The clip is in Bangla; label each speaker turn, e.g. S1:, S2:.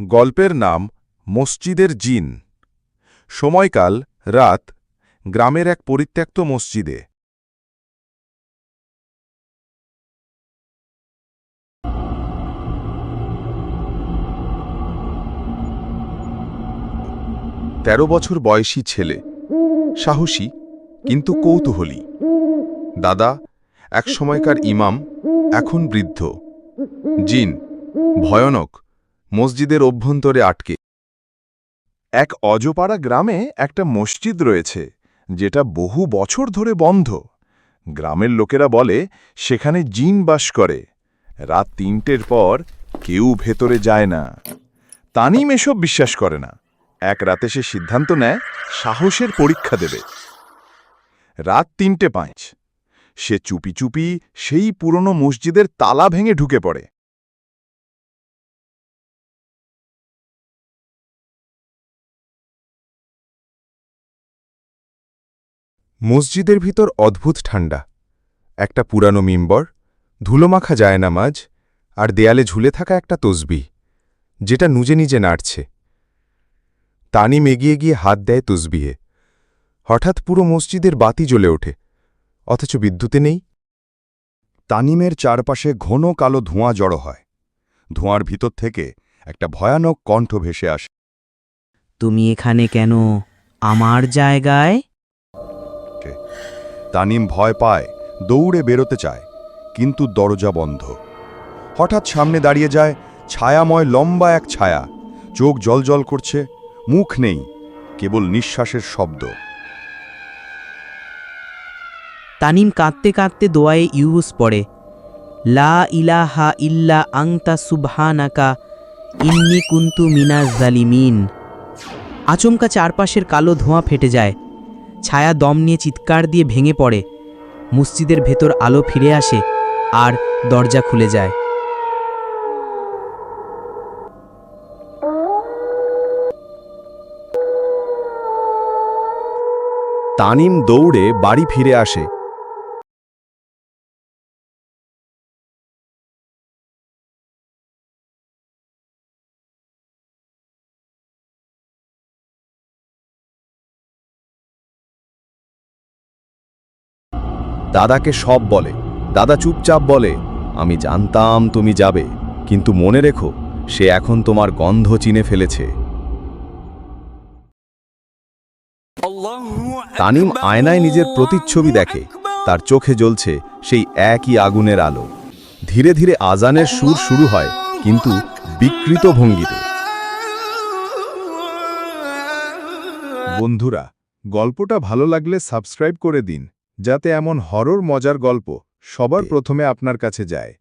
S1: গল্পের নাম মসজিদের জিন। সময়কাল, রাত, গ্রামের এক পরিত্যক্ত মসজিদে। তেরো বছর বয়সী ছেলে, সাহসী, কিন্তু কৌতূহলী। দাদা এক সময়কার ইমাম, এখন বৃদ্ধ। জিন, ভয়ানক, মসজিদের অভ্যন্তরে আটকে। এক অজপাড়া গ্রামে একটা মসজিদ রয়েছে, যেটা বহু বছর ধরে বন্ধ। গ্রামের লোকেরা বলে, সেখানে জিন বাস করে। রাত তিনটের পর কেউ ভেতরে যায় না। তানিম এসব বিশ্বাস করে না। এক রাতে সে সিদ্ধান্ত নেয়, সাহসের পরীক্ষা দেবে। রাত তিনটে পাঁচ। সে চুপি চুপি সেই পুরনো মসজিদের তালা ভেঙে ঢুকে পড়ে। মসজিদের ভিতর অদ্ভুত ঠান্ডা একটা পুরানো মিম্বর ধুলোমাখা জায়নামাজ আর দেয়ালে ঝুলে থাকা একটা তসবি যেটা নুজে নিজে নাড়ছে। তানিম এগিয়ে গিয়ে হাত দেয় তসবিহে। হঠাৎ পুরো মসজিদের বাতি জ্বলে ওঠে। অথচ বিদ্যুতে নেই।
S2: তানিমের চারপাশে ঘন কালো ধোঁয়া জড়ো হয়। ধোঁয়ার ভিতর থেকে একটা ভয়ানক কণ্ঠ ভেসে আসে।
S3: তুমি এখানে কেন? আমার জায়গায়?
S2: তানিম ভয় পায় দৌড়ে বেরোতে চায় কিন্তু দরজা বন্ধ। হঠাৎ সামনে দাঁড়িয়ে যায় ছায়াময় লম্বা এক ছায়া। চোখ জলজল করছে মুখ নেই কেবল নিঃশ্বাসের শব্দ।
S3: তানিম কাঁদতে কাঁদতে দোয়ায়ে ইউস পড়ে, লা ইলাহা ইল্লা আংতা সুবহানাকা, ইন্নি কুন্তু মিনাজ জালিমিন আচমকা চারপাশের কালো ধোঁয়া ফেটে যায়, ছায়া দম নিয়ে চিৎকার দিয়ে ভেঙে পড়ে, মসজিদের ভেতর আলো ফিরে আসে আর দরজা খুলে যায়।
S2: তানিম দৌড়ে বাড়ি ফিরে আসে। দাদাকে সব বলে। দাদা চুপচাপ বলে আমি জানতাম তুমি যাবে কিন্তু মনে রেখো সে এখন তোমার গন্ধ চিনে ফেলেছে। তানিম আয়নায় নিজের প্রতিচ্ছবি দেখে। তার চোখে জ্বলছে সেই একই আগুনের আলো। ধীরে ধীরে আজানের সুর শুরু হয় কিন্তু বিকৃত ভঙ্গিতে।
S1: বন্ধুরা গল্পটা ভালো লাগলে সাবস্ক্রাইব করে দিন। যাতে এমন হরর মজার গল্প সবার প্রথমে আপনার কাছে যায়।